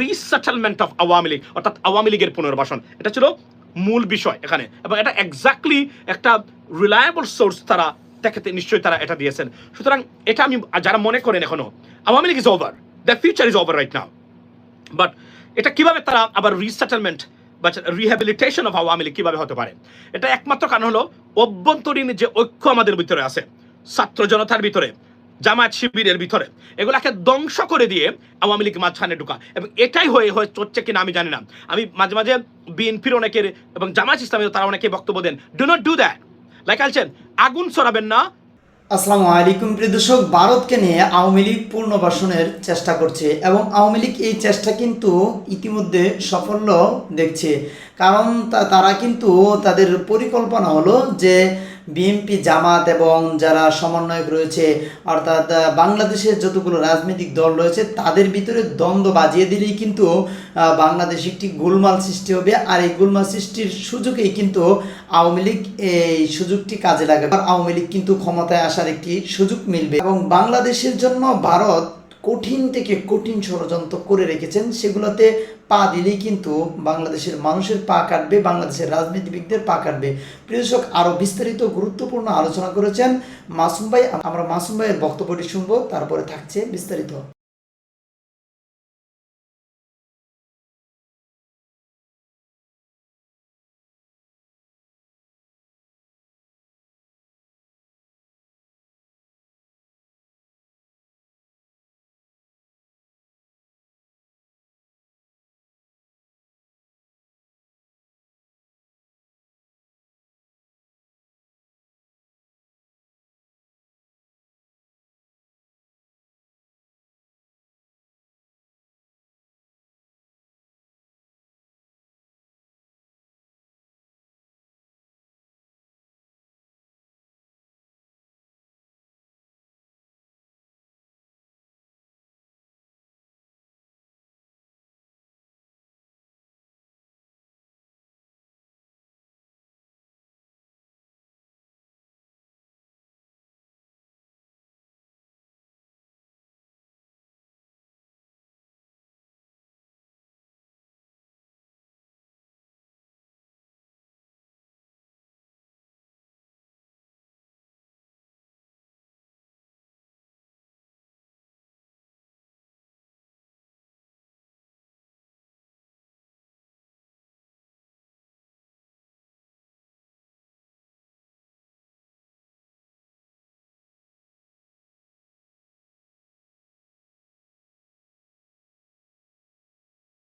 Resettlement of Awami League অর্থাৎ আওয়ামী লীগের পুনর্বাসন। এটা ছিল মূল বিষয় এখানে। এবং এটা এক্স্যাক্টলি একটা রিলায়েবল সোর্স তারা দেখাতে নিশ্চয়ই তারা এটা দিয়েছেন। সুতরাং এটা আমি যারা মনে করেন এখনও Awami League is over the future is over right now but এটা কীভাবে তারা আবার রিসেটেলমেন্ট বা রিহ্যাবিলিটেশন অফ আওয়ামী লীগ কীভাবে হতে পারে? এটা একমাত্র কারণ হলো অভ্যন্তরীণ যে ঐক্য আমাদের ভিতরে আছে, ছাত্র জনতার ভিতরে জামায়াত শিবিরের ভিতরে। এগুলাকে ধ্বংস করে দিয়ে আওয়ামী লীগ মাঝখানে ঢুকা এবং এটাই হয়ে হয়ে হচ্ছে কিনা আমি জানি না। আমি মাঝে মাঝে বিএনপির অনেকের এবং জামায়াত ইসলামের তারা অনেকে বক্তব্য দেন। Do not do that like আলছেন আগুন ছড়াবেন না। আসসালামু আলাইকুম প্রিয় দর্শক, ভারতকে নিয়ে আওয়ামী লীগ পুনর্বাসনের চেষ্টা করছে এবং আওয়ামী লীগ এই চেষ্টা কিন্তু ইতিমধ্যে সাফল্য দেখছে। কারণ তারা কিন্তু তাদের পরিকল্পনা হলো যে বিএনপি জামাত এবং যারা সমন্বয়ক রয়েছে, অর্থাৎ বাংলাদেশের যতগুলো রাজনৈতিক দল রয়েছে, তাদের ভিতরে দ্বন্দ্ব বাজিয়ে দিলেই কিন্তু বাংলাদেশ একটি গোলমাল সৃষ্টি হবে। আর এই গোলমাল সৃষ্টির সুযোগেই কিন্তু আওয়ামী লীগ এই সুযোগটি কাজে লাগাবে। আর আওয়ামী লীগ কিন্তু ক্ষমতায় আসার একটি সুযোগ মিলবে। এবং বাংলাদেশের জন্য ভারত কঠিন থেকে কঠিন ষড়যন্ত্র করে রেখেছেন, সেগুলোতে পা দিলেই কিন্তু বাংলাদেশের মানুষের পা কাটবে, বাংলাদেশের রাজনীতিবিদদের পা কাটবে। প্রিয়শক আরও বিস্তারিত গুরুত্বপূর্ণ আলোচনা করেছেন মাসুম ভাই। আমরা মাসুম ভাইয়ের বক্তব্যটি শুনব, তারপরে থাকছে বিস্তারিত।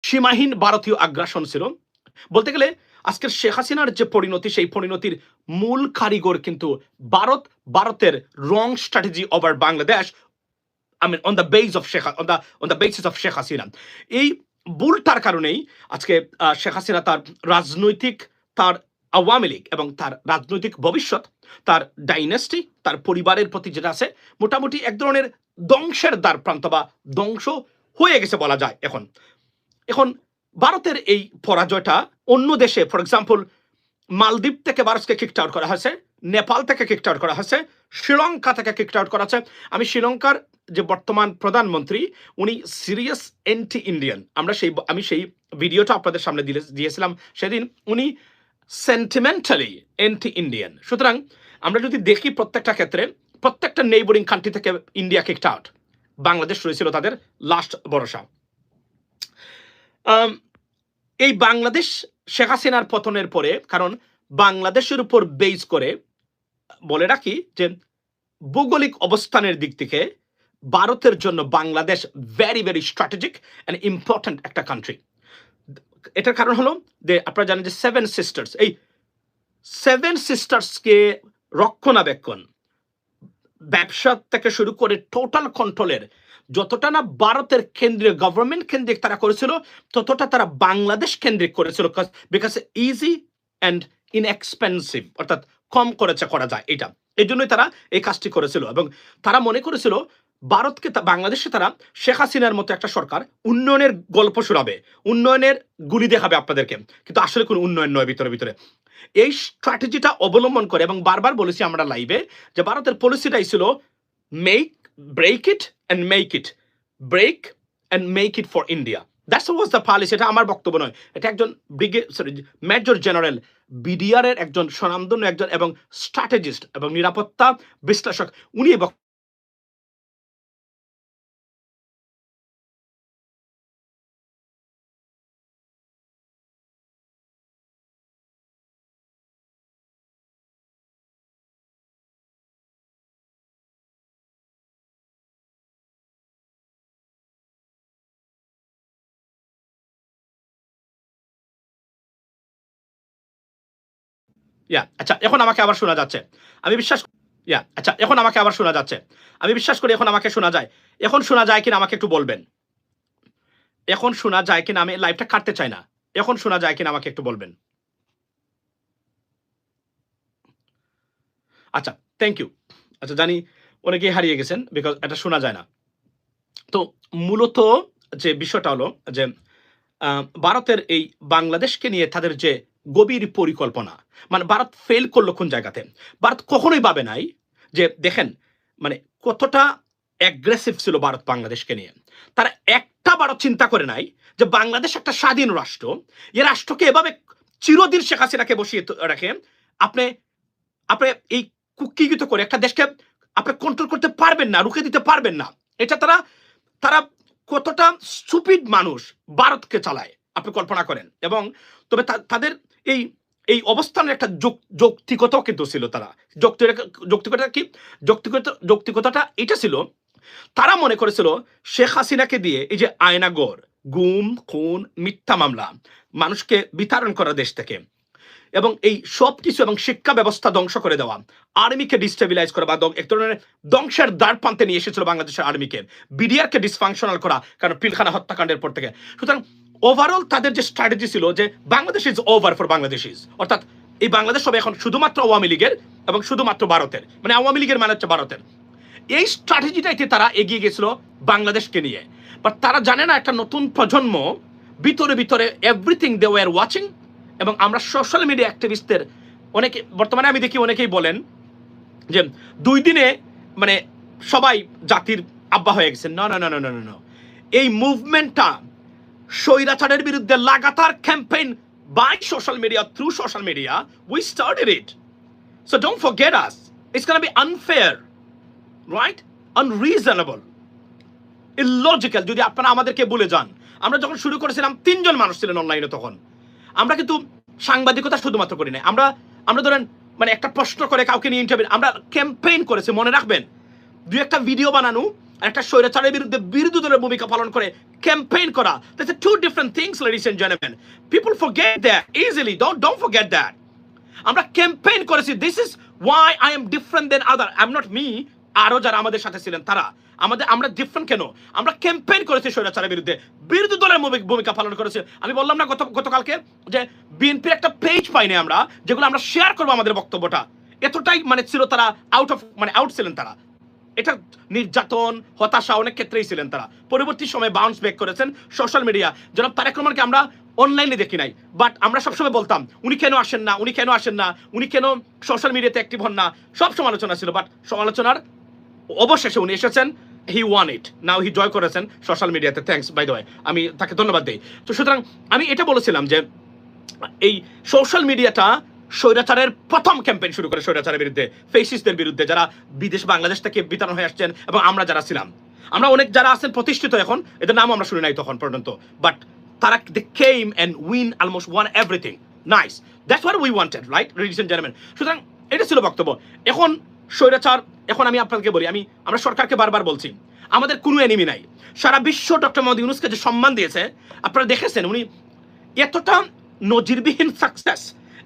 সীমাহীন ভারতীয় আগ্রাসন ছিল। বলতে গেলে, আজকের শেখ হাসিনার যে পরিণতি, সেই পরিণতির মূল কারিগর কিন্তু ভারত, ভারতের wrong strategy over Bangladesh I mean on the base of Sheikh on the on the basis of Sheikh Hasina এই ভুলটার কারণেই আজকে শেখ হাসিনা তার রাজনৈতিক, তার আওয়ামী লীগ এবং তার রাজনৈতিক ভবিষ্যৎ, তার ডাইনেস্টি তার পরিবারের প্রতি যেটা আছে, মোটামুটি এক ধরনের ধ্বংসের দ্বার প্রান্ত বা ধ্বংস হয়ে গেছে বলা যায় এখন। এখন ভারতের এই পরাজয়টা অন্য দেশে ফর এক্সাম্পল মালদ্বীপ থেকে ভারতকে কিকড আউট করা হয়েছে, নেপাল থেকে কিকড আউট করা হয়েছে, শ্রীলঙ্কা থেকে কিকড আউট করা হয়েছে। আমি শ্রীলঙ্কার যে বর্তমান প্রধানমন্ত্রী, উনি সিরিয়াস এন্টি ইন্ডিয়ান আমরা সেই, আমি সেই ভিডিওটা আপনাদের সামনে দিলে, দিয়েছিলাম সেদিন। উনি সেন্টিমেন্টালি এন্টি ইন্ডিয়ান সুতরাং আমরা যদি দেখি প্রত্যেকটা ক্ষেত্রে, প্রত্যেকটা নেইবরিং কান্ট্রি থেকে ইন্ডিয়া কিকড আউট বাংলাদেশ রয়েছিল তাদের লাস্ট ভরসা। এই বাংলাদেশ শেখ হাসিনার পতনের পরে, কারণ বাংলাদেশের উপর বেজ করে, বলে রাখি যে ভৌগোলিক অবস্থানের দিক থেকে ভারতের জন্য Bangladesh very very strategic and important একটা কান্ট্রি এটার কারণ হলো যে আপনারা জানেন যে সেভেন সিস্টার্স এই সেভেন সিস্টার্সকে রক্ষণাবেক্ষণ, ব্যবসা থেকে শুরু করে টোটাল কন্ট্রোলের যতটা না ভারতের কেন্দ্রীয় গভর্নমেন্ট কেন্দ্রিক তারা করেছিল, ততটা তারা বাংলাদেশ কেন্দ্রিক করেছিল বিকজ ইজি অ্যান্ড ইনএক্সপেন্সিভ অর্থাৎ কম করেছে করা যায় এটা। এই জন্যই তারা এই কাজটি করেছিল এবং তারা মনে করেছিল ভারতকে বাংলাদেশে তারা শেখ হাসিনার মতো একটা সরকার উন্নয়নের গল্প শোনাবে, উন্নয়নের গুলি দেখাবে আপনাদেরকে। কিন্তু আসলে কোনো উন্নয়ন নয় ভিতরে ভিতরে। এই স্ট্র্যাটেজিটা অবলম্বন করে এবং বারবার বলেছি আমরা লাইভে যে ভারতের পলিসিটাই ছিল make break it and make it break and make it for India that's was the policy এটা আমার বক্তব্য নয়। এটা একজন brigade sorry major general BDR এর একজন, স্বনামধন্য একজন এবং স্ট্র্যাটেজিস্ট এবং নিরাপত্তা বিশ্লেষক। উনি ইয়া আচ্ছা এখন আমাকে আবার শোনা যাচ্ছে। আমি বিশ্বাস ইয়া আচ্ছা এখন আমাকে আবার শোনা যাচ্ছে। আমি বিশ্বাস করি এখন আমাকে শোনা যায়। এখন শোনা যায় কিনা আমাকে একটু বলবেন। এখন শোনা যায় কিনা আমি লাইভটা কাটতে চাই না। এখন শোনা যায় কিনা আমাকে একটু বলবেন। আচ্ছা থ্যাংক ইউ আচ্ছা জানি অনেকেই হারিয়ে গেছেন বিকজ এটা শোনা যায় না। তো মূলত যে বিষয়টা হলো যে ভারতের এই বাংলাদেশকে নিয়ে তাদের যে গভীর পরিকল্পনা। মানে ভারত ফেল করল কোন জায়গাতে? ভারত কখনোই ভাবে নাই যে, দেখেন মানে কতটা অ্যাগ্রেসিভ ছিল ভারত বাংলাদেশকে নিয়ে। তারা একটা ভারত চিন্তা করে নাই যে, বাংলাদেশ একটা স্বাধীন রাষ্ট্র। এ রাষ্ট্রকে এভাবে চিরদিন শেখ হাসিনাকে বসিয়ে রাখে, আপনি আপনি এই কুকিগিত করে একটা দেশকে আপনি কন্ট্রোল করতে পারবেন না, রুখে দিতে পারবেন না। এটা তারা তারা কতটা স্টুপিড মানুষ ভারতকে চালায়, আপনি কল্পনা করেন। এবং তবে তাদের এই এই অবস্থানের একটা যৌক- যৌক্তিকতাও কিন্তু ছিল তারা। যৌক্তিকতা কি? যৌক্তিকতা, যৌক্তিকতাটা এটা ছিল, তারা মনে করেছিল শেখ হাসিনাকে দিয়ে এই যে আয়নাগর, গুম, খুন, মিথ্যা মামলা, মানুষকে বিতারণ করা দেশ থেকে, এবং এই সব কিছু এবং শিক্ষা ব্যবস্থা ধ্বংস করে দেওয়া, আর্মিকে ডিস্টেবিলাইজ করা বা এক ধরনের ধ্বংসের দ্বার প্রান্তে নিয়ে এসেছিল বাংলাদেশের আর্মিকে। বিডিআরকে ডিসফাংশনাল করা, কারণ পিলখানা হত্যাকাণ্ডের পর থেকে। সুতরাং ওভারঅল তাদের যে স্ট্র্যাটেজি ছিল যে Bangladesh is over for Bangladesh is অর্থাৎ এই বাংলাদেশ হবে এখন শুধুমাত্র আওয়ামী লীগের এবং শুধুমাত্র ভারতের মানে আওয়ামী লীগের মানে হচ্ছে ভারতের। এই স্ট্র্যাটেজিটাইতে তারা এগিয়ে গেছিল বাংলাদেশকে নিয়ে। বাট তারা জানে না একটা নতুন প্রজন্ম, ভিতরে ভিতরে এভরিথিং দে ওয়ার ওয়াচিং এবং আমরা সোশ্যাল মিডিয়া অ্যাক্টিভিস্টদের অনেকে, বর্তমানে আমি দেখি অনেকেই বলেন যে দুই দিনে মানে সবাই জাতির আব্বা হয়ে গেছে। না না না না না না এই মুভমেন্টটা স্বৈরাচারের বিরুদ্ধে লাগাতার campaign by social media through social media we started it so don't forget us it's gonna be unfair right unreasonable illogical যদি আপনারা আমাদেরকে বলে যান, আমরা যখন শুরু করেছিলাম, তিনজন মানুষ ছিলেন অনলাইনে তখন। আমরা কিন্তু সাংবাদিকতা শুধুমাত্র করি না আমরা আমরা ধরেন মানে একটা প্রশ্ন করে কাউকে নিয়ে ইন্টারভিউ আমরা ক্যাম্পেইন করেছি, মনে রাখবেন। দুই একটা ভিডিও বানানো একটা স্বৈরাচারের বিরুদ্ধে বিরোধী দলের ভূমিকা পালন করে ক্যাম্পেইন করা। That's two different things ladies and gentleman people forget that easily don't don't forget that আমরা ক্যাম্পেইন করেছি। This is why I am different than other I am not me আরও যারা আমাদের সাথে ছিলেন, তারা। আমাদের, আমরা ডিফারেন্ট কেন? আমরা ক্যাম্পেইন করেছি স্বৈরাচারের বিরুদ্ধে। বিরোধী দলের ভূমিকা পালন করেছে। আমি বললাম না গত, গতকালকে যে বিএনপির একটা পেজ পাইনি আমরা, যেগুলো আমরা শেয়ার করব আমাদের বক্তব্যটা। এতটাই মানে ছিল তারা আউট অফ মানে আউট ছিলেন তারা। এটা নির্যাতন, হতাশা, অনেক ক্ষেত্রেই ছিলেন তারা। পরবর্তী সময়ে বাউন্স ব্যাক করেছেন সোশ্যাল মিডিয়া জনাব তারেক রহমানকে আমরা অনলাইনে দেখি নাই বাট আমরা সবসময় বলতাম, উনি কেন আসেন না? উনি কেন আসেন না? উনি কেন সোশ্যাল মিডিয়াতে অ্যাক্টিভ হন না? সব সমালোচনা ছিল বাট সমালোচনার অবশেষে উনি এসেছেন হি ওয়ান ইট নাও হি জয় করেছেন সোশ্যাল মিডিয়াতে থ্যাঙ্কস বাই দ্য আমি তাকে ধন্যবাদ দিই। তো সুতরাং আমি এটা বলেছিলাম যে, এই সোশ্যাল মিডিয়াটা স্বৈরাচারের প্রথম ক্যাম্পেইন শুরু করে স্বৈরাচারের বিরুদ্ধে ফেসিসদের বিরুদ্ধে যারা বিদেশ বাংলাদেশ থেকে বিতরণ হয়ে আসছেন এবং আমরা যারা ছিলাম। আমরা অনেক যারা আছেন প্রতিষ্ঠিত এখন, এদের নাম আমরা শুনি নাই তখন পর্যন্ত বাট তারা they came and win almost won everything nice that's what we wanted right ladies and সুতরাং এটা ছিল বক্তব্য। এখন স্বৈরাচার, এখন আমি আপনাকে বলি, আমি, আমরা সরকারকে বারবার বলছি, আমাদের কোনো এনিমি নাই। সারা বিশ্ব ডক্টর মোহাম্মদ ইউনুসকে যে সম্মান দিয়েছে, আপনারা দেখেছেন, উনি এতটা নজিরবিহীন সাকসেস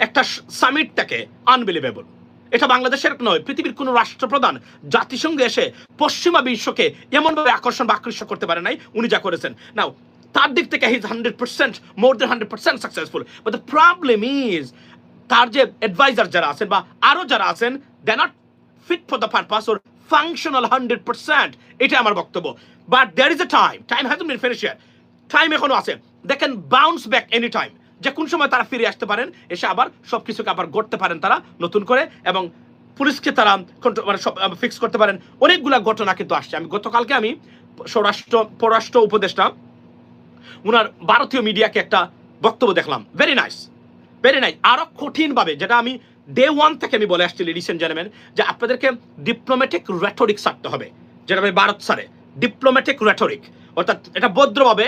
একটা সামিটটাকে আনবিলিভেবল এটা বাংলাদেশের নয়, পৃথিবীর কোনো রাষ্ট্রপ্রধান জাতিসংঘে এসে পশ্চিমা বিশ্বকে এমনভাবে আকর্ষণ বা আকৃষ্ট করতে পারে নাই, উনি যা করেছেন। নাও তার দিক থেকে his hundred percent more than hundred percent successful but the problem is তার যে অ্যাডভাইজার যারা আছেন বা আরও যারা আছেন they not fit for the purpose or functional hundred percent এটা আমার বক্তব্য। But there is a time time has been finish time এখনও আছে। They can bounce back any time যে কোন সময় তারা ফিরে আসতে পারেন, এসে আবার সব কিছুকে আবার গড়তে পারেন তারা নতুন করে এবং পুলিশকে তারা মানে সব ফিক্স করতে পারেন। অনেকগুলা ঘটনা কিন্তু আসছে। আমি গতকালকে আমি স্বরাষ্ট্র, পররাষ্ট্র উপদেষ্টা, উনার ভারতীয় মিডিয়াকে একটা বক্তব্য দেখলাম। ভেরি নাইস ভেরি নাইস আরও কঠিনভাবে, যেটা আমি ডে ওয়ান থেকে আমি বলে আসছি লেডিস এন্ড জেন্টলম্যান যে আপনাদেরকে ডিপ্লোম্যাটিক রেটরিক ছাড়তে হবে। যেটা আমি ভারত স্যারে ডিপ্লোম্যাটিক রেটরিক অর্থাৎ এটা ভদ্রভাবে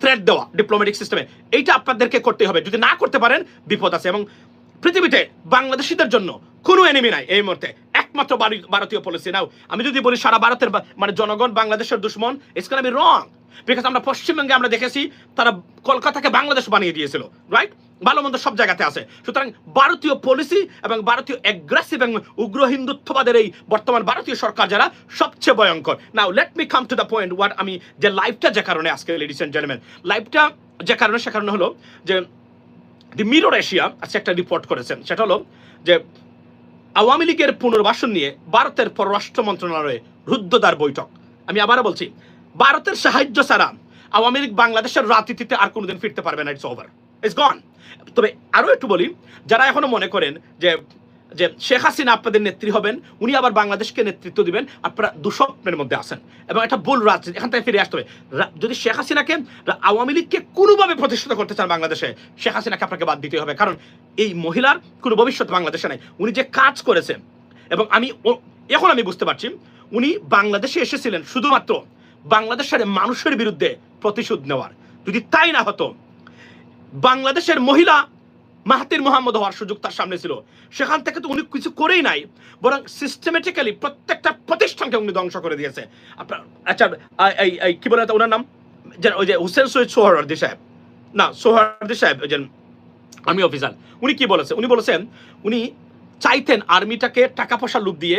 থ্রেড দেওয়া ডিপ্লোম্যাটিক সিস্টেমে এইটা আপনাদেরকে করতে হবে। যদি না করতে পারেন, বিপদ আছে। এবং পৃথিবীতে বাংলাদেশিদের জন্য কোনো এনিমি নাই এই মুহূর্তে। একমাত্র ভারতীয় পলিসি নাও আমি যদি বলি, সারা ভারতের মানে জনগণ, বাংলাদেশের দুশ্মন ইটস আমি রং বিকজ আমরা পশ্চিমবঙ্গে আমরা দেখেছি, তারা কলকাতাকে বাংলাদেশ বানিয়ে দিয়েছিল রাইট ভালো মন্দ সব জায়গাতে আছে। সুতরাং ভারতীয় পলিসি এবং ভারতীয় অ্যাগ্রেসিভ এবং উগ্র হিন্দুত্ববাদের এই বর্তমান ভারতীয় সরকার যারা সবচেয়ে ভয়ঙ্কর। Now let me come to the point what আমি যে লাইভটা যে কারণে আজকে লেডিস এন্ড জেন্টলম্যান লাইভটা যে কারণে, সে কারণে হলো যে দি মিরর এশিয়া আজকে একটা রিপোর্ট করেছেন। সেটা হলো যে আওয়ামী লীগের পুনর্বাসন নিয়ে ভারতের পররাষ্ট্র মন্ত্রণালয়ে রুদ্ধদ্বার বৈঠক। আমি আবারও বলছি, ভারতের সাহায্য ছাড়া আওয়ামী লীগ বাংলাদেশের রাজনীতিতে আর কোনোদিন ফিরতে পারবে না ইটস ওভার ইটস গন তবে আরও একটু বলি, যারা এখনও মনে করেন যে যে শেখ হাসিনা আপনাদের নেত্রী হবেন, উনি আবার বাংলাদেশকে নেতৃত্ব দিবেন, আপনারা দুঃস্বপ্নের মধ্যে আছেন। এবং একটা ভুল রাজনীতি, এখান থেকে ফিরে আসতে হবে। যদি শেখ হাসিনাকে আওয়ামী লীগকে কোনোভাবে প্রতিষ্ঠিত করতে চান বাংলাদেশে, শেখ হাসিনাকে আপনাকে বাদ দিতে হবে। কারণ এই মহিলার কোনো ভবিষ্যৎ বাংলাদেশে নাই। উনি যে কাজ করেছেন, এবং আমি এখন আমি বুঝতে পারছি, উনি বাংলাদেশে এসেছিলেন শুধুমাত্র বাংলাদেশের মানুষের বিরুদ্ধে প্রতিশোধ নেওয়ার। যদি তাই না হতো বাংলাদেশের মহিলা মাহাতির মোহাম্মদ হওয়ার সুযোগ তার সামনে ছিল। সেখান থেকে তো উনি কিছু করেই নাই, বরং সিস্টেমেটিক্যালি প্রত্যেকটা প্রতিষ্ঠানকে উনি ধ্বংস করে দিয়েছে। আপনার আচ্ছা এই কি বলে ওনার নাম? ওই যে হুসেন সৈয়দ সোহরার্দি সাহেব। না সোহরার্দি সাহেব, ওই যে আর্মি অফিসার। উনি কি বলেছে? উনি বলেছেন, উনি চাইতেন আর্মিটাকে টাকা পয়সা লুপ দিয়ে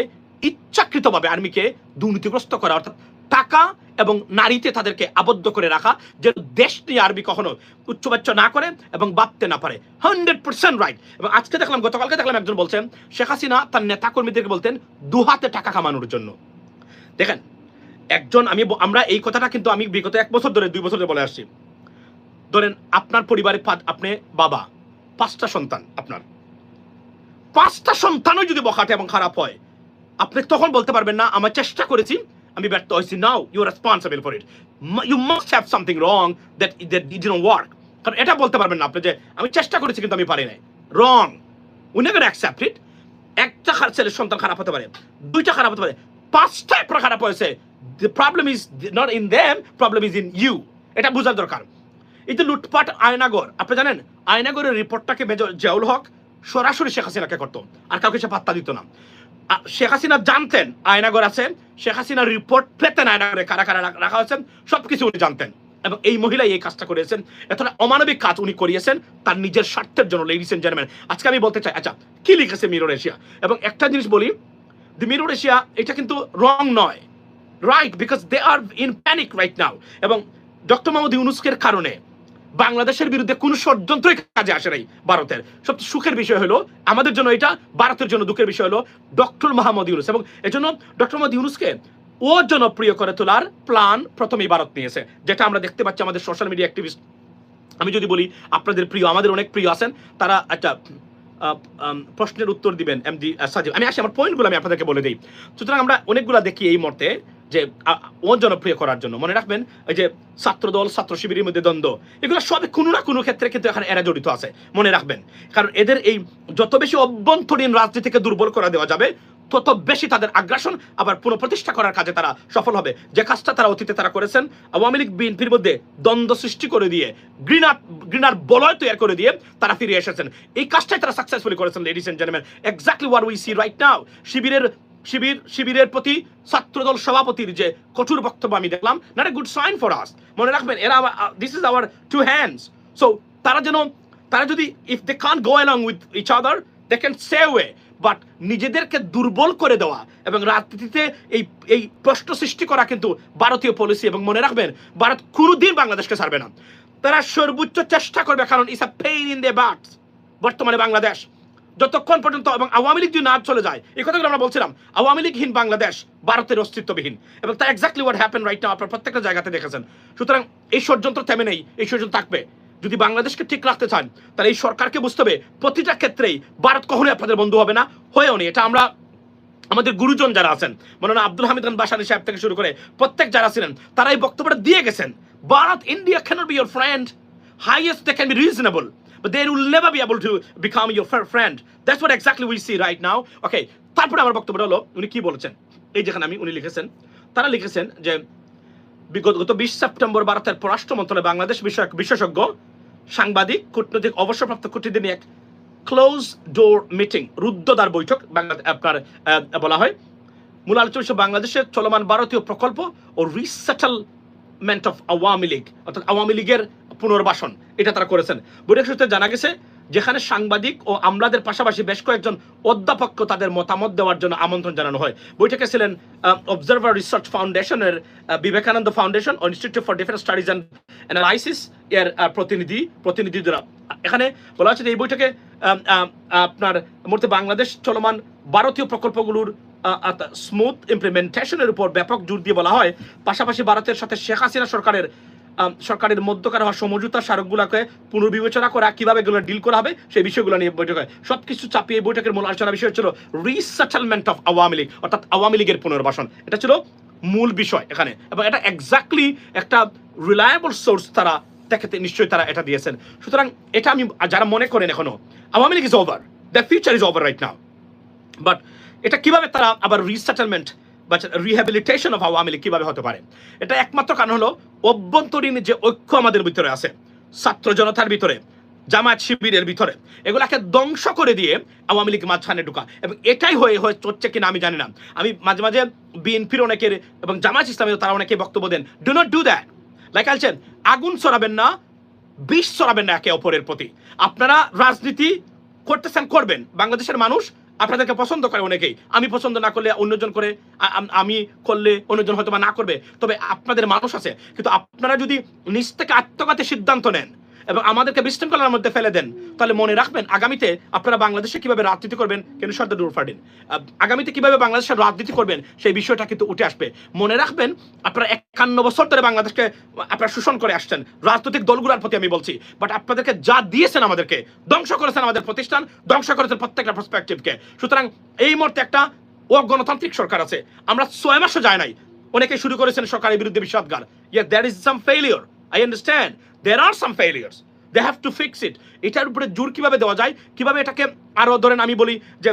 ইচ্ছাকৃতভাবে আর্মিকে দুর্নীতিগ্রস্ত করা, অর্থাৎ টাকা এবং নারীতে তাদেরকে আবদ্ধ করে রাখা, যে দেশ নিয়ে আর্মি কখনো উচ্চবাচ্য না করে এবং ভাবতে না পারে। Hundred percent right. এবং আজকে দেখলাম, গতকালকে দেখলাম একজন বলছেন, শেখ হাসিনা তার নেতাকর্মীদেরকে বলতেন দুহাতে টাকা কামানোর জন্য। দেখেন, একজন, আমি আমরা এই কথাটা কিন্তু আমি বিগত এক বছর ধরে, দুই বছর ধরে বলে আসছি। ধরেন, আপনার পরিবারে আপনি বাবা, পাঁচটা সন্তান আপনার। পাঁচটা সন্তানও যদি বখাটে এবং খারাপ হয়, আপনি তখন বলতে পারবেন, না আমার চেষ্টা করেছি আমি ব্যর্থ হয়েছি now you responsible for it you must have something wrong that that it didn't work কারণ এটা বলতে পারবেন না আপনি যে আমি চেষ্টা করেছি কিন্তু আমি পারি নাই। Wrong we never accept it একটা ছেলের সন্তান খারাপ হতে পারে, দুইটা খারাপ হতে পারে, পাঁচটা আপনার খারাপ হয়েছে। The problem is not in them problem is in you এটা বোঝার দরকার। এই যে লুটপাট আয়নাগর, আপনি জানেন, আয়নাগরের রিপোর্টটাকে মেজর জিয়াউল হক সরাসরি শেখ হাসিনাকে করতো, আর কাউকে সে পাত্তা দিত না। শেখ হাসিনা জানতেন, আয়নাগর আছেন। শেখ হাসিনার রিপোর্ট পেতেন আয়নাগরে, কারা কারা রাখা হয়েছেন সব কিছু উনি জানতেন। এবং এই মহিলাই এই কাজটা করেছেন। এতটা অমানবিক কাজ উনি করিয়েছেন, তার নিজের স্বার্থের জন্য লেডিস এন্ড জেন্টলম্যান আজকে আমি বলতে চাই আচ্ছা কি লিখেছে মিরর এশিয়া? এবং একটা জিনিস বলি দি মিরর এশিয়া, এটা কিন্তু রং নয়। Right because they are in panic right now এবং ডক্টর মোহাম্মদ ইউনুসকের কারণে বাংলাদেশের বিরুদ্ধে কোনো ষড়যন্ত্রই কাজে আসে নাই ভারতের। সবচেয়ে সুখের বিষয় হলো, আমাদের জন্য এটা, ভারতের জন্য দুঃখের বিষয় হলো ডক্টর মোহাম্মদ ইউনুস। এবং এজন্য ডক্টর মোহাম্মদ ইউনুসকে ও জনপ্রিয় করে তোলার প্ল্যান প্রথমেই ভারত নিয়েছে, যেটা আমরা দেখতে পাচ্ছি আমাদের সোশ্যাল মিডিয়া অ্যাক্টিভিস্ট আমি যদি বলি, আপনাদের প্রিয়, আমাদের অনেক প্রিয় আছেন, তারা একটা প্রশ্নের উত্তর দিবেন এমডি সাজিব। আমি আসি, আমার পয়েন্টগুলো আমি আপনাদেরকে বলে দিই। সুতরাং আমরা অনেকগুলো দেখি এই মুহূর্তে। যে জনপ্রিয় করার জন্য। মনে রাখবেন ওই যে ছাত্রদল, ছাত্র শিবিরের মধ্যে দ্বন্দ্ব, এগুলো সবই কোনো না কোনো ক্ষেত্রে কিন্তু এখানে এরা জড়িত আছে, মনে রাখবেন। কারণ এদের এই যত বেশি অভ্যন্তরীণ রাজনীতিকে দুর্বল করা দেওয়া যাবে, তত বেশি তাদের আগ্রাসন, আবার পুনঃপ্রতিষ্ঠা করার কাজে তারা সফল হবে। যে কাজটা তারা অতীতে তারা করেছেন, আওয়ামী লীগ, বিএনপির মধ্যে দ্বন্দ্ব সৃষ্টি করে দিয়ে ঘৃণা ঘৃণার বলয় তৈরি করে দিয়ে তারা ফিরে এসেছেন। এই কাজটাই তারা সাকসেসফুলি করেছেন ladies and gentleman exactly what we see right now শিবিরের শিবির, শিবিরের প্রতি ছাত্রদল সভাপতির যে কঠোর বক্তব্য আমি দেখলাম not a good sign for us মনে রাখবেন, এরা this is our two hands so তারা যেন, তারা যদি if they can go along with each other they can say way but নিজেদেরকে দুর্বল করে দেওয়া এবং রাজনীতিতে এই এই প্রশ্ন সৃষ্টি করা কিন্তু ভারতীয় পলিসি এবং মনে রাখবেন, ভারত কোনোদিন বাংলাদেশকে ছাড়বে না। তারা সর্বোচ্চ চেষ্টা করবে, কারণ ইস আ পেইন ইন দে বাটস বর্তমানে বাংলাদেশ যতক্ষণ পর্যন্ত এবং আওয়ামী লীগ যদি না চলে যায় এই কথাগুলো আমরা বলছিলাম আওয়ামী লীগহীন বাংলাদেশ ভারতের অস্তিত্ববিহীন। এবং তা এক্স্যাক্টলি হোয়াট হ্যাপেন রাইট আপনার প্রত্যেকটা জায়গাতে দেখেছেন। সুতরাং এই ষড়যন্ত্র থেমে নেই এই ষড়যন্ত্র থাকবে। যদি বাংলাদেশকে ঠিক রাখতে চান তাহলে এই সরকারকে বুঝতে হবে প্রতিটা ক্ষেত্রেই ভারত কখনোই আপনাদের বন্ধু হবে না হয়েও নেই। এটা আমরা আমাদের গুরুজন যারা আছেন মনে আব্দুল হামিদ খান বাসানি সাহেব থেকে শুরু করে প্রত্যেক যারা ছিলেন তারা এই বক্তব্যটা দিয়ে গেছেন। Bharat India cannot be your friend. Highest they can be reasonable, but they will never be able to become your fr- friend. That's what exactly we see right now. Okay, তারপরে আমার বক্তব্য হলো উনি কি বলেছেন এই যেখানে আমি উনি লিখেছেন তারা লিখেছেন যে বিগত গত বিশ সেপ্টেম্বর ভারতের পররাষ্ট্র মন্ত্রণালয় বাংলাদেশ বিষয়ক বিশেষজ্ঞ সাংবাদিক কূটনৈতিক অবসরপ্রাপ্ত কূটনীতি এক ক্লোজ ডোর মিটিং রুদ্ধদ্বার বৈঠক বাংলা আপনার বলা হয় মূল আলোচনা বাংলাদেশের চলমান ভারতীয় প্রকল্প ও রিসেটেলমেন্ট অফ আওয়ামী লীগ অর্থাৎ আওয়ামী লীগের পুনর্বাসন, এটা তারা করেছেন। বৈঠক সূত্রে জানা গেছে, যেখানে সাংবাদিক ও আমলাদের পাশাপাশি বেশ কয়েকজন অধ্যাপককে তাদের মতামত দেওয়ার জন্য আমন্ত্রণ জানানো হয়। বৈঠকে ছিলেন অবজারভার রিসার্চ ফাউন্ডেশনের Vivekananda foundation O institute for defence studies and analysis এর প্রতিনিধি প্রতিনিধিরা এখানে বলা হচ্ছে যে এই বৈঠকে আপনার মুহূর্তে বাংলাদেশ চলমান ভারতীয় প্রকল্পগুলোর স্মুথ ইমপ্লিমেন্টেশনের উপর ব্যাপক জোর দিয়ে বলা হয়। পাশাপাশি ভারতের সাথে শেখ হাসিনা সরকারের সরকারের মধ্যকার হওয়া সমঝোতা স্মারকগুলোকে পুনর্বিবেচনা করা, কীভাবে এগুলো ডিল করা হবে সেই বিষয়গুলো নিয়ে বৈঠক হয়। সবকিছু চাপিয়ে এই বৈঠকের মূল আলোচনা বিষয় ছিল রিসেটেলমেন্ট অফ আওয়ামী লীগ, অর্থাৎ আওয়ামী লীগের পুনর্বাসন। এটা ছিল মূল বিষয় এখানে। এবং এটা এক্স্যাক্টলি একটা রিলায়েবল সোর্স তারা দেখতে নিশ্চয়ই তারা এটা দিয়েছেন। সুতরাং এটা আমি, যারা মনে করেন এখনও, Awami League is over the future is over right now but এটা কীভাবে তারা আবার রিসেটেলমেন্ট বা রিহ্যাবিলিটেশন অফ আওয়ামী লীগ কীভাবে হতে পারে? এটা একমাত্র কারণ হলো অভ্যন্তরীণ যে ঐক্য আমাদের ভিতরে আছে, ছাত্র জনতার ভিতরে, জামায়াত শিবিরের ভিতরে, এগুলাকে ধ্বংস করে দিয়ে আওয়ামী লীগ মাঝখানে ঢুকা এবং এটাই হয়ে হয়ে হচ্ছে কিনা আমি জানি না। আমি মাঝে মাঝে বিএনপির অনেকের এবং জামায়াত ইসলামের তারা অনেকে বক্তব্য দেন do not do that like আলছেন, আগুন ছড়াবেন না, বিষ ছড়াবেন না একে অপরের প্রতি। আপনারা রাজনীতি করতেছেন, করবেন। বাংলাদেশের মানুষ আপনাদেরকে পছন্দ করে অনেকেই। আমি পছন্দ না করলে অন্যজন করে আমি করলে অন্যজন হয়তো বা না করবে। তবে আপনাদের মানুষ আছে। কিন্তু আপনারা যদি নিজ থেকে আত্মঘাতী সিদ্ধান্ত নেন এবং আমাদেরকে বিশৃঙ্খলার মধ্যে ফেলে দেন। তাহলে মনে রাখবেন, আগামীতে আপনারা বাংলাদেশে কীভাবে রাজনীতি করবেন? কেন সর্দার ডুরফাডিন আগামীতে কীভাবে বাংলাদেশের রাজনীতি করবেন? সেই বিষয়টা কিন্তু উঠে আসবে। মনে রাখবেন, আপনারা একান্ন বছর ধরে বাংলাদেশকে, আপনারা শোষণ করে আসছেন। রাজনৈতিক দলগুলোর প্রতি আমি বলছি বাট আপনাদেরকে যা দিয়েছেন আমাদেরকে, ধ্বংস করেছেন আমাদের প্রতিষ্ঠান, ধ্বংস করেছেন প্রত্যেকটা পার্সপেক্টিভকে সুতরাং এই মুহূর্তে একটা ও গণতান্ত্রিক সরকার আছে। আমরা ছয় মাসও যায় নাই। অনেকে শুরু করেছেন সরকারের বিরুদ্ধে বিষাদগার। Yeah there is some failure I understand there are some failures they have to fix it এটার উপরে জোর কীভাবে দেওয়া যায়? কীভাবে এটাকে আরও ধরেন আমি বলি যে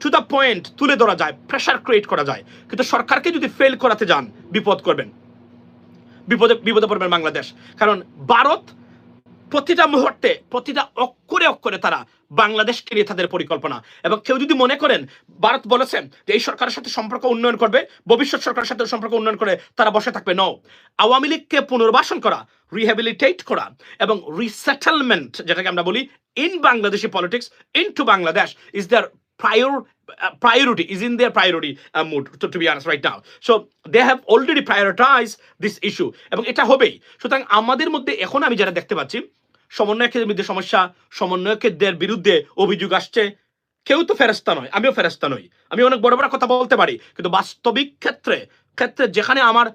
টু দ্য পয়েন্ট তুলে ধরা যায় প্রেশার ক্রিয়েট করা যায়। কিন্তু সরকারকে যদি ফেল করাতে যান, বিপদ করবেন। বিপদে বিপদে পড়বেন বাংলাদেশ। কারণ ভারত প্রতিটা মুহূর্তে, প্রতিটা অক্ষরে অক্ষরে তারা বাংলাদেশকে নিয়ে তাদের পরিকল্পনা। এবং কেউ যদি মনে করেন, ভারত বলেছেন যে এই সরকারের সাথে সম্পর্ক উন্নয়ন করবে, ভবিষ্যৎ সরকারের সাথে সম্পর্ক উন্নয়ন করে তারা বসে থাকবে ন আওয়ামী লীগকে পুনর্বাসন করা রিহ্যাবিলিটেট করা এবং রিসেটেলমেন্ট যেটাকে আমরা বলি in Bangladeshi politics into Bangladesh is their prior uh, priority is in their priority uh, mood to, to be honest right now. So they have already prioritized এবং এটা হবেই। সুতরাং আমাদের মধ্যে এখন আমি যেটা দেখতে পাচ্ছি সমন্বয়কের মধ্যে সমস্যা সমন্বয়কদের বিরুদ্ধে অভিযোগ আসছে। কেউ তো ফেরস্তা নয় আমিও ফেরস্তা নই। আমি অনেক বড় বড় কথা বলতে পারি কিন্তু বাস্তবিক ক্ষেত্রে ক্ষেত্রে যেখানে আমার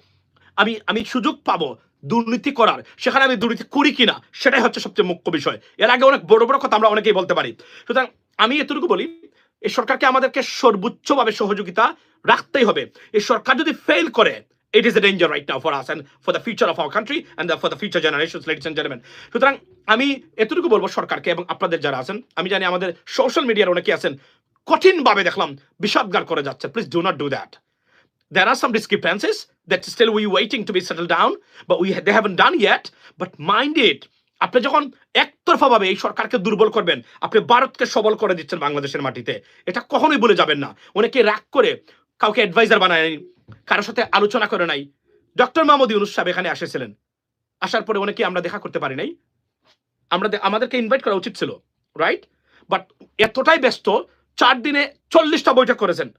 আমি আমি সুযোগ পাবো দুর্নীতি করার, সেখানে আমি দুর্নীতি করি কিনা, সেটাই হচ্ছে সবচেয়ে মুখ্য বিষয়। এর আগে অনেক বড় বড় কথা আমরা অনেকেই বলতে পারি। সুতরাং আমি এতটুকু বলি, এই সরকারকে আমাদেরকে সর্বোচ্চভাবে সহযোগিতা রাখতেই হবে। এই সরকার যদি ফেল করে it is a danger right now for us and for the future of our country and for the future generation ladies and gentleman সুতরাং আমি এতটুকু বলব সরকারকে এবং আপনাদের যারা আছেন, আমি জানি আমাদের সোশ্যাল মিডিয়ার অনেকে আছেন, কঠিনভাবে দেখলাম, বিষাদগার করে যাচ্ছে। Please do not do that there are some discrepancies that still we waiting to be settled down but we they haven't done yet. But mind it আপনি যখন একতরফাভাবে এই সরকারকে দুর্বল করবেন আপনি ভারতকে সবল করে দিচ্ছেন বাংলাদেশের মাটিতে এটা কখনোই বলে যাবেন না। অনেকে রাগ করে কাউকে অ্যাডভাইজার বানায় নাই, কারোর সাথে আলোচনা করে নাই। ডক্টর মাহমুদ ইউনুস সাহেব এখানে এসেছিলেন। আসার পরে অনেকে আমরা দেখা করতে পারি নাই। আমরা আমাদেরকে ইনভাইট করা উচিত ছিল রাইট বাট এতটাই ব্যস্ত চার দিনে চল্লিশটা বৈঠক করেছেন।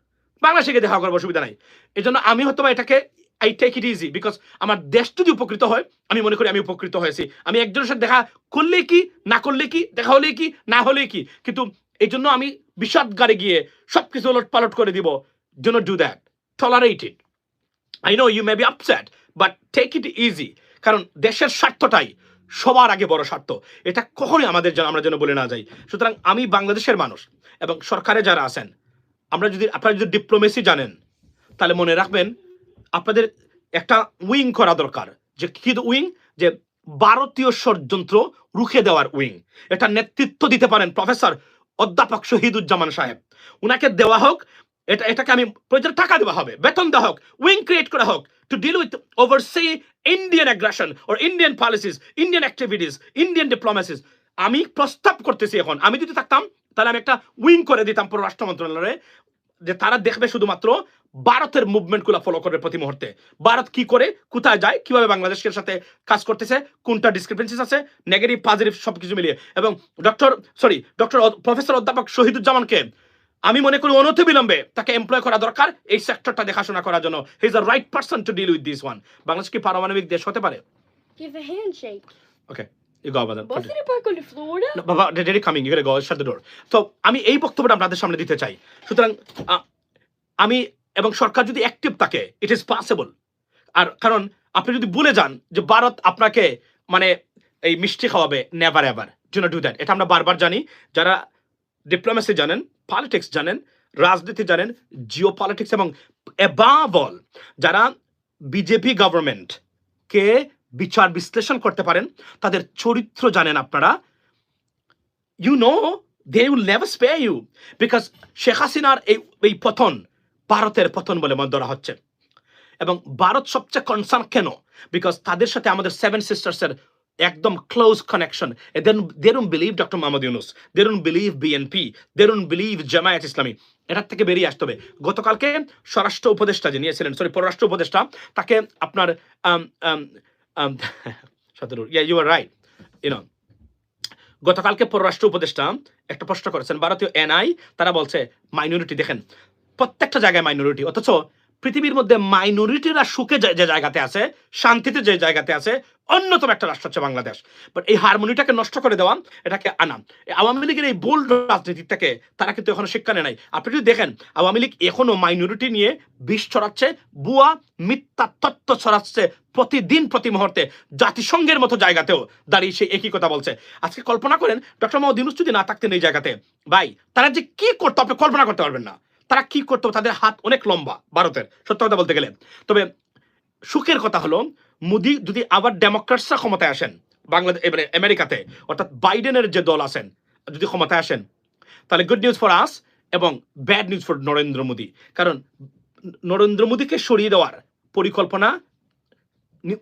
বাংলাদেশে দেখা করার অসুবিধা নাই। এই জন্য আমি হয়তো বা এটাকে I take it easy because আমার দেশ যদি উপকৃত হয়, আমি মনে করি আমি উপকৃত হয়েছি। আমি একজনের সাথে দেখা করলে কি, না করলে কি, দেখা হলে কি, না হলে কি। কিন্তু এই জন্য আমি বিষাদ গাড়ি গিয়ে সব কিছু ওলট পালট করে দিব। Do not do that tolerate it I know you may be upset but take it easy কারণ দেশের স্বার্থটাই সবার আগে বড় স্বার্থ। এটা কখনোই আমাদের আমরা যেন বলে না যাই। সুতরাং আমি বাংলাদেশের মানুষ এবং সরকারে যারা আছেন আমরা যদি, আপনারা যদি ডিপ্লোমেসি জানেন, তাহলে মনে রাখবেন আপনাদের একটা উইং করা দরকার। যে কি উইং? যে ভারতীয় ষড়যন্ত্র রুখে দেওয়ার উইং। এটা নেতৃত্ব দিতে পারেন প্রফেসর অধ্যাপক শহীদুজ্জামান সাহেব। উনাকে দেওয়া হোক, এটা, এটাকে আমি প্রয়োজন টাকা দেওয়া হবে, বেতন দেওয়া হোক, উইং ক্রিয়েট করা হোক to deal with oversea Indian aggression or Indian policies Indian activities Indian diplomacies আমি প্রস্তাব করতেছি এখন, আমি যদি থাকতাম তাহলে আমি একটা উইং করে দিতাম পররাষ্ট্র মন্ত্রণালয়ে যে তারা দেখবে শুধুমাত্র ভারতের মুভমেন্টগুলো ফলো করবে প্রতি মুহূর্তে। ভারত কি করে কোথায় যায় কীভাবে বাংলাদেশের সাথে কাজ করতেছে কোনটা ডিসক্রিপেন্সিস আছে নেগেটিভ পজিটিভ সবকিছু মিলিয়ে। এবং ডক্টর সরি ডক্টর প্রফেসর অধ্যাপক শহীদুজ্জামানকে আমি মনে করি অনতি বিলম্বে তাকে এমপ্লয় করা দরকার এই সেক্টরটা দেখাশোনা করার জন্য। He is the right person to deal with this one Bangladesh কি পারমাণবিক দেশ হতে পারে? Give a handshake. Okay you go আবাদান Both of you are going to Florida? No, বাবা daddy coming you go shut the door তো আমি এই বক্তব্যটা আপনাদের সামনে দিতে চাই। সুতরাং আমি এবং সরকার যদি অ্যাক্টিভ থাকে ইট ইজ পসিবল আর কারণ আপনি যদি ভুলে যান যে ভারত আপনাকে মানে এই মিষ্টি খাওয়াবে never ever do not do that এটা আমরা বারবার জানি। যারা ডিপ্লোমেসি জানেন পলিটিক্স জানেন রাজনীতি জানেন জিও পলিটিক্স এবং অ্যাবাভ অল যারা বিজেপি গভর্নমেন্ট কে বিচার বিশ্লেষণ করতে পারেন, তাদের চরিত্র জানেন আপনারা। You know they will never spare you because Sheikh হাসিনার এই এই পতন ভারতের পতন বলে মনে ধরা হচ্ছে। এবং ভারত সবচেয়ে কনসার্ন কেন? বিকজ তাদের সাথে আমাদের সেভেন সিস্টার্সের একদম close connection they don't believe doctor Mohammad Yunus they don't believe BNP they don't believe Jamaat Islami এটার থেকে বেরিয়ে আসতে হবে। গতকালকে স্বরাষ্ট্র উপদেষ্টা যে নিয়েছিলেন সরি পররাষ্ট্র উপদেষ্টা, তাকে আপনার um, সতেরো yeah you are right you know গতকালকে পররাষ্ট্র উপদেষ্টা একটা প্রশ্ন করেছেন ভারতীয় এনআই তারা বলছে মাইনরিটি দেখেন প্রত্যেকটা জায়গায় মাইনরিটি অথচ পৃথিবীর মধ্যে মাইনরিটিরা সুখে যে জায়গাতে আছে, শান্তিতে যে জায়গাতে আছে, অন্যতম একটা রাষ্ট্র হচ্ছে বাংলাদেশ। বাট এই হারমোনিটাকে নষ্ট করে দেওয়া, এটাকে আনা। আওয়ামী লীগের এই বোল্ড রাজনীতির থেকে তারা কিন্তু এখনও শিক্ষা নেয় নাই। আপনি যদি দেখেন, আওয়ামী লীগ এখনও মাইনরিটি নিয়ে বিষ ছড়াচ্ছে, বুয়া মিথ্যা তত্ত্ব ছড়াচ্ছে প্রতিদিন, প্রতি মুহূর্তে। জাতিসংঘের মতো জায়গাতেও দাঁড়িয়ে সে একই কথা বলছে। আজকে কল্পনা করেন, ডক্টর মোহাম্মদ ইউনুস যদি না থাকতেন এই জায়গাতে, ভাই, তারা যে কি করতো আপনি কল্পনা করতে পারবেন না। তারা কি করতো? তাদের হাত অনেক লম্বা, ভারতের, সত্য কথা বলতে গেলে। তবে সুখের কথা হলো, মোদি যদি আবার ডেমোক্রেটসরা ক্ষমতায় আসেন বাংলাদেশ এবারে আমেরিকাতে, অর্থাৎ বাইডেনের যে দল আছেন, যদি ক্ষমতায় আসেন, তাহলে গুড নিউজ ফর আস এবং bad news for Narendra Modi. কারণ নরেন্দ্র মোদীকে সরিয়ে দেওয়ার পরিকল্পনা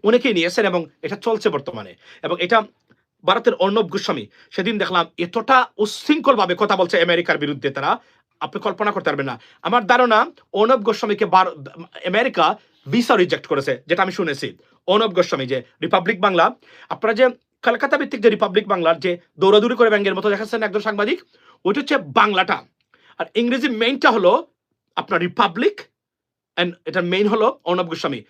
অনেকেই নিয়েছেন এবং এটা চলছে বর্তমানে। এবং এটা ভারতের অর্ণব গোস্বামী, সেদিন দেখলাম এতটা উশৃঙ্খলভাবে কথা বলছে আমেরিকার বিরুদ্ধে তারা। আপনি কল্পনা করতে পারবেন না। আমার ধারণা অর্ণব গোস্বামীকে আমেরিকা ভিসা রিজেক্ট করেছে, যেটা আমি শুনেছি। অর্ণব গোস্বামী যে রিপাবলিক বাংলা, আপনারা যে কলকাতা ভিত্তিক যে রিপাবলিক বাংলার যে দৌড়াদৌড়ি করে ব্যাঙ্গের মতো দেখাচ্ছেন একজন সাংবাদিক, ওইটা হচ্ছে বাংলাটা। আর ইংরেজি মেইনটা হলো আপনার রিপাবলিক অ্যান্ড এটার মেইন হলো অর্ণব গোস্বামী।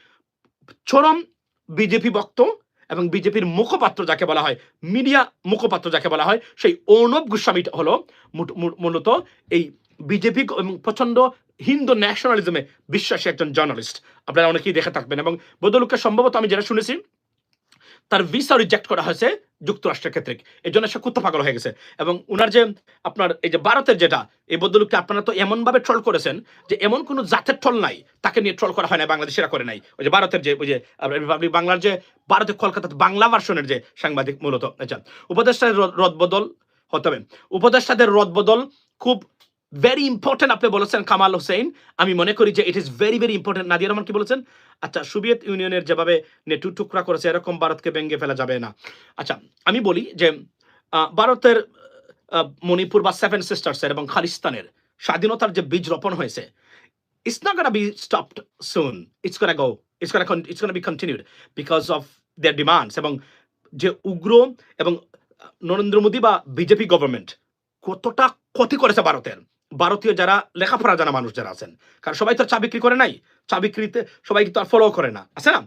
চরম বিজেপি বক্ত এবং বিজেপির মুখপাত্র যাকে বলা হয় মিডিয়া মুখপাত্র যাকে বলা হয়, সেই অর্ণব গোস্বামী হলো মূল- মূল- মূলত এই বিজেপি এবং প্রচণ্ড হিন্দু ন্যাশনালিজমে বিশ্বাসী একজন জার্নালিস্ট আপনারা অনেকেই দেখে থাকবেন। এবং বদলুকে সম্ভবত আমি যেটা শুনেছি, তার ভিসা রিজেক্ট করা হয়েছে যুক্তরাষ্ট্রের ক্ষেত্রে। এই জন্য সে কুত্তা পাগল হয়ে গেছে। এবং উনার যে, আপনার এই যে ভারতের যেটা, এই বদলুককে আপনারা তো এমনভাবে ট্রল করেছেন যে এমন কোনো জাতের ট্রল নাই। তাকে নিয়ে ট্রল করা হয় না বাংলাদেশিরা করে নাই। ওই যে ভারতের যে, ওই যে রিপাবলিক বাংলার যে ভারতের কলকাতাতে বাংলা ভার্সনের যে সাংবাদিক মূলত আচ্ছা। উপদেষ্টাদের রদ- রদবদল হতে হবে। উপদেষ্টাদের রদবদল খুব ভেরি ইম্পর্টেন্ট আপনি বলেছেন কামাল হোসেন। আমি মনে করি যে it is very very important Nadia Rahman কি বলেছেন? আচ্ছা সোভিয়েত ইউনিয়নের যেভাবে নেটু টুকরা করেছে, এরকম ভারতকে ভেঙে ফেলা যাবে না। আচ্ছা আমি বলি যে ভারতের মণিপুর বা সেভেন সিস্টার্সের এবং খালিস্তানের স্বাধীনতার যে বীজ রোপণ হয়েছে, it's not to be stopped soon. It's going to go. It's going to con- it's be continued because of their demands এবং যে উগ্র এবং নরেন্দ্র মোদী বা বিজেপি গভর্নমেন্ট কতটা ক্ষতি করেছে ভারতের। ভারতীয় যারা লেখাপড়া জানা মানুষ যারা আছেন। কারণ সবাই তো চা বিক্রি করে নাই। চা বিক্রিতে সবাই তো আর ফলো করে না। আছে না?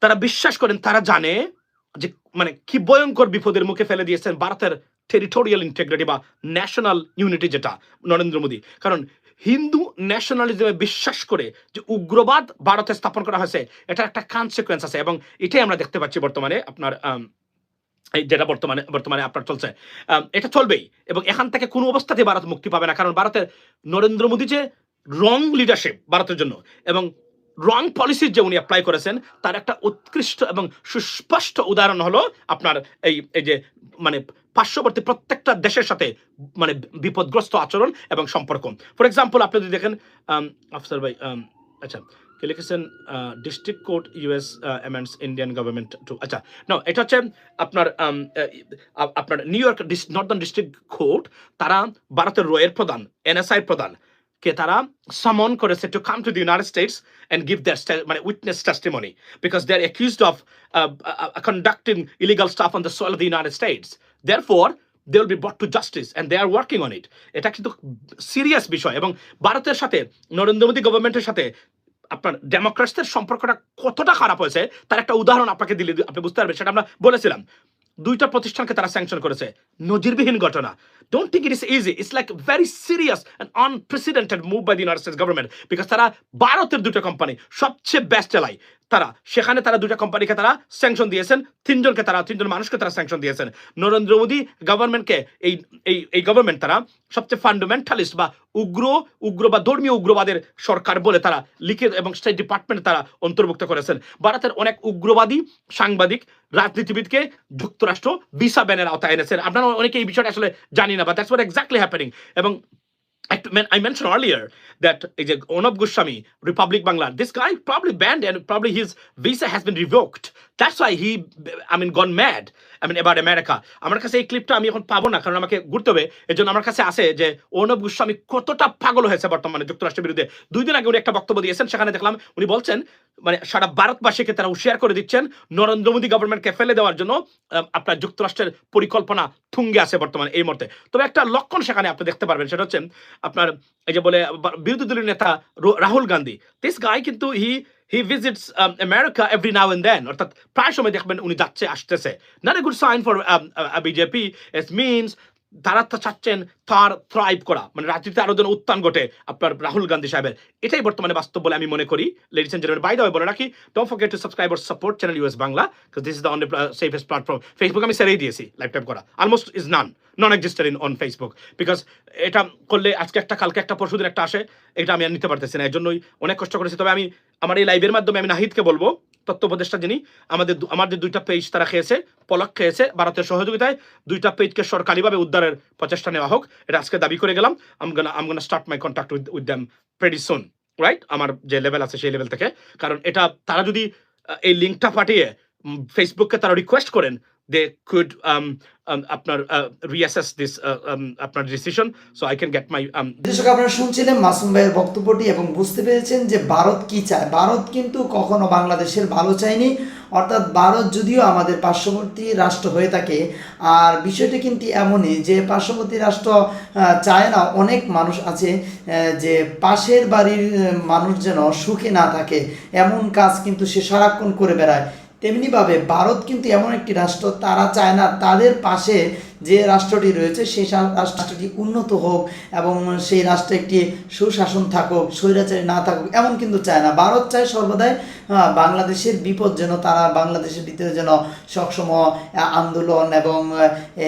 তারা বিশ্বাস করেন, তারা জানে যে মানে কি ভয়ঙ্কর বিপদের মুখে ফেলে দিয়েছেন ভারতের টেরিটোরিয়াল ইন্টিগ্রিটি বা ন্যাশনাল ইউনিটি যেটা নরেন্দ্র মোদী। কারণ হিন্দু ন্যাশনালিজমে বিশ্বাস করে যে উগ্রবাদ ভারতে স্থাপন করা হয়েছে এটা একটা কনসিকুয়েন্স আছে এবং এটাই আমরা দেখতে পাচ্ছি বর্তমানে আপনার যেটা বর্তমানে বর্তমানে আপনার চলছে এটা চলবেই এবং এখান থেকে কোনো অবস্থাতেই ভারত মুক্তি পাবে না। কারণ ভারতের নরেন্দ্র মোদী যে রং লিডারশিপ ভারতের জন্য এবং রং পলিসি যে উনি অ্যাপ্লাই করেছেন, তার একটা উৎকৃষ্ট এবং সুস্পষ্ট উদাহরণ হলো আপনার এই এই যে মানে পার্শ্ববর্তী প্রত্যেকটা দেশের সাথে মানে বিপদগ্রস্ত আচরণ এবং সম্পর্ক। ফর এক্সাম্পল আপনি যদি দেখেন আফসার ভাই আচ্ছা কে লিখেছেন district court US amends Indian government to আচ্ছা না এটা হচ্ছে আপনার আপনার New York northern district court তারা ভারতের রয়ের প্রধান এনএসআই প্রধান কে তারা সামন করেছে to come to the United States and give their মানে witness testimony because they are accused of conducting illegal stuff on the soil of the United States therefore they will be brought to justice and they are working on it এটা কিন্তু serious বিষয় এবং ভারতের সাথে, নরেন্দ্র মোদী গভর্নমেন্টের সাথে আপনার ডেমোক্রেটসদের সম্পর্কটা কতটা খারাপ হয়েছে, তার একটা উদাহরণ আপনাকে দিলে, আপনি বুঝতে পারবেন, সেটা আমরা বলেছিলাম। দুইটা প্রতিষ্ঠানকে তারা স্যাংশন করেছে। নজিরবিহীন ঘটনা। Don't think it is easy it's like very serious and unprecedented move by the United States government because তারা ভারতের দুটো কোম্পানি সবচেয়ে বেস্ট চালায় তারা, সেখানে তারা দুটা কোম্পানিকে তারা স্যাংশন দিয়েছেন, তিনজনকে তারা, তিনজন মানুষকে তারা স্যাংশন দিয়েছেন। নরেন্দ্র মোদী গভর্নমেন্টকে এই এই এই গভর্নমেন্ট তারা সবচেয়ে ফান্ডামেন্টালিস্ট বা উগ্র উগ্র বা ধর্মীয় উগ্রবাদের সরকার বলে তারা লিখে এবং স্টেট ডিপার্টমেন্ট তারা অন্তর্ভুক্ত করেছেন। ভারতের অনেক উগ্রবাদী, সাংবাদিক রাজনীতিবিদকে যুক্তরাষ্ট্র ভিসা ব্যানের আওতায় এনেছেন। আপনারা অনেকে এই বিষয়টা আসলে জানি না বা দ্যাটস ওয়াট এক্স্যাক্টলি হ্যাপেনিং এবং I mentioned earlier that Onab Goswami, Republic Bangla. This guy probably banned and probably his visa has been revoked. That's why he, I mean, gone mad. I mean, about America. আমার কাছে এই ক্লিপটা আমি এখন পাবো না কারণ আমাকে ঘুরতে হবে এর জন্য আমার কাছে আছে যে অর্ণব গোস্বামী কতটা পাগল হয়েছে বর্তমানে যুক্তরাষ্ট্রের বিরুদ্ধে দুই দিন আগে উনি একটা বক্তব্য দিয়েছেন সেখানে দেখলাম উনি বলছেন মানে সারা ভারতবাসীকে তারা হুঁশিয়ার করে দিচ্ছেন নরেন্দ্র মোদী গভর্নমেন্টকে ফেলে দেওয়ার জন্য আপনার যুক্তরাষ্ট্রের পরিকল্পনা থুঙ্গে আছে বর্তমানে এই মুহূর্তে তবে একটা লক্ষণ সেখানে আপনি দেখতে পারবেন সেটা হচ্ছে আপনার এই যে বলে, বিরোধী দলীয় নেতা রাহুল গান্ধী। দিস গাই কিন্তু he he visits America every now and then অর্থাৎ প্রায় সময় দেখবেন উনি যাচ্ছে, আসতেছে। Not a good sign for BJP it means তারা চাচ্ছেন তার থ্রাইভ করা। মানে রাজনীতিতে আরও যেন উত্থান ঘটে আপনার রাহুল গান্ধী সাহেবের। এটাই বর্তমানে বাস্তব বলে আমি মনে করি। লেডিস এন্ড জেন্টলম্যান বাই বলে রাখি don't forget to subscribe or support channel US Bangla because this is the only safest platform Facebook আমি সেরেই দিয়েছি লাইভ টাইম করা। Almost is none non existed in on Facebook because এটা করলে আজকে একটা, কালকে একটা, পরশুদিন একটা আসে, এটা আমি আর নিতে পারতেছি না। এর জন্যই অনেক কষ্ট করেছি। তবে আমি, আমার এই লাইভের মাধ্যমে আমি নাহিদকে বলব উপদেষ্টা যিনি, আমাদের আমাদের দুইটা পেজ তারা খেয়েছে, পলক খেয়েছে ভারতের সহযোগিতায় দুইটা পেজকে সরকারিভাবে উদ্ধারের প্রচেষ্টা নেওয়া হোক, এটা আজকে দাবি করে গেলাম। I'm gonna I'm gonna I'm start my contact with with them pretty soon right আমার যে লেভেল আছে সেই লেভেল থেকে। কারণ এটা তারা যদি এই লিঙ্কটা পাঠিয়ে ফেসবুককে তারা রিকোয়েস্ট করেন দে কুড আপনার রিঅ্যাসেস দিস আপনার decision so I can get my দর্শক, আপনারা শুনছিলেন মাসুম ভাইয়ের বক্তব্যটি এবং বুঝতে পেরেছেন যে ভারত কি চায়। ভারত কিন্তু কখনো বাংলাদেশের ভালো চায়নি। অর্থাৎ ভারত যদিও আমাদের পার্শ্ববর্তী রাষ্ট্র হয়ে থাকে, আর বিষয়টি কিন্তু এমনই যে পার্শ্ববর্তী রাষ্ট্র চায় না, অনেক মানুষ আছে যে পাশের বাড়ির মানুষ যেন সুখে না থাকে। এমন কাজ কিন্তু সে সারাক্ষণ করে বেড়ায়। তেমনিভাবে ভারত কিন্তু এমন একটি রাষ্ট্র, তারা চায় না তাদের পাশে যে রাষ্ট্রটি রয়েছে সেই রাষ্ট্রটি উন্নত হোক এবং সেই রাষ্ট্রে একটি সুশাসন থাকুক, স্বৈরাচারী না থাকুক, এমন কিন্তু চায় না। ভারত চায় সর্বদাই বাংলাদেশের বিপদ যেন তারা বাংলাদেশের ভিতরে যেন সবসময় আন্দোলন এবং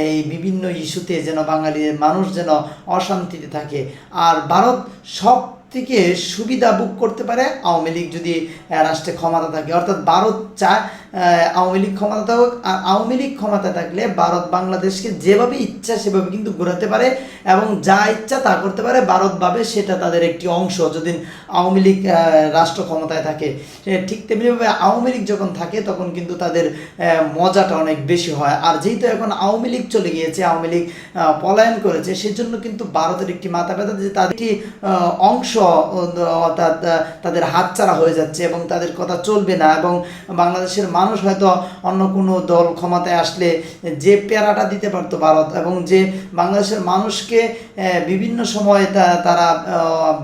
এই বিভিন্ন ইস্যুতে যেন বাঙালির মানুষ যেন অশান্তিতে থাকে। আর ভারত সব থেকে সুবিধা বুক করতে পারে আওয়ামী লীগ যদি রাষ্ট্রে ক্ষমতা থাকে। অর্থাৎ ভারত চায় আওয়ামী লীগ ক্ষমতা থাকুক আর আওয়ামী লীগ ক্ষমতা থাকলে ভারত বাংলাদেশকে যেভাবে ইচ্ছা সেভাবে কিন্তু ঘোরাতে পারে এবং যা ইচ্ছা তা করতে পারে, ভারত ভাবে সেটা তাদের একটি অংশ। যদি আওয়ামী লীগ রাষ্ট্র ক্ষমতায় থাকে ঠিক তেমনিভাবে আওয়ামী লীগ যখন থাকে তখন কিন্তু তাদের মজাটা অনেক বেশি হয়। আর যেহেতু এখন আওয়ামী লীগ চলে গিয়েছে, আওয়ামী লীগ পলায়ন করেছে, সেজন্য কিন্তু ভারতের একটি মাথা ব্যথা যে তাদের একটি অংশ, অর্থাৎ তাদের হাতছাড়া হয়ে যাচ্ছে এবং তাদের কথা চলবে না এবং বাংলাদেশের মানুষ হয়তো অন্য কোনো দল ক্ষমতায় আসলে যে প্যারাটা দিতে পারতো ভারত এবং যে বাংলাদেশের মানুষকে বিভিন্ন সময় তারা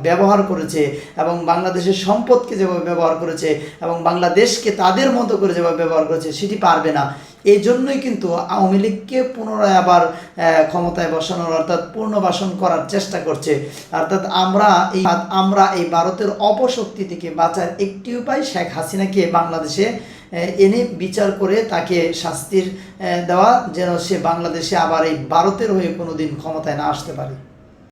ব্যবহার করেছে এবং বাংলাদেশের সম্পদকে যেভাবে ব্যবহার করেছে এবং বাংলাদেশকে তাদের মতো করে যেভাবে ব্যবহার করেছে সেটি পারবে না। এই জন্যই কিন্তু আওয়ামী লীগকে পুনরায় আবার ক্ষমতায় বসানোর অর্থাৎ পুনর্বাসন করার চেষ্টা করছে। অর্থাৎ আমরা এই আমরা এই ভারতের অপশক্তি থেকে বাঁচার একটি উপায় শেখ হাসিনাকে বাংলাদেশে এনে বিচার করে তাকে শাস্তির দেওয়া যেন সে বাংলাদেশে আবার এই ভারতের হয়ে কোনোদিন ক্ষমতায় না আসতে পারে।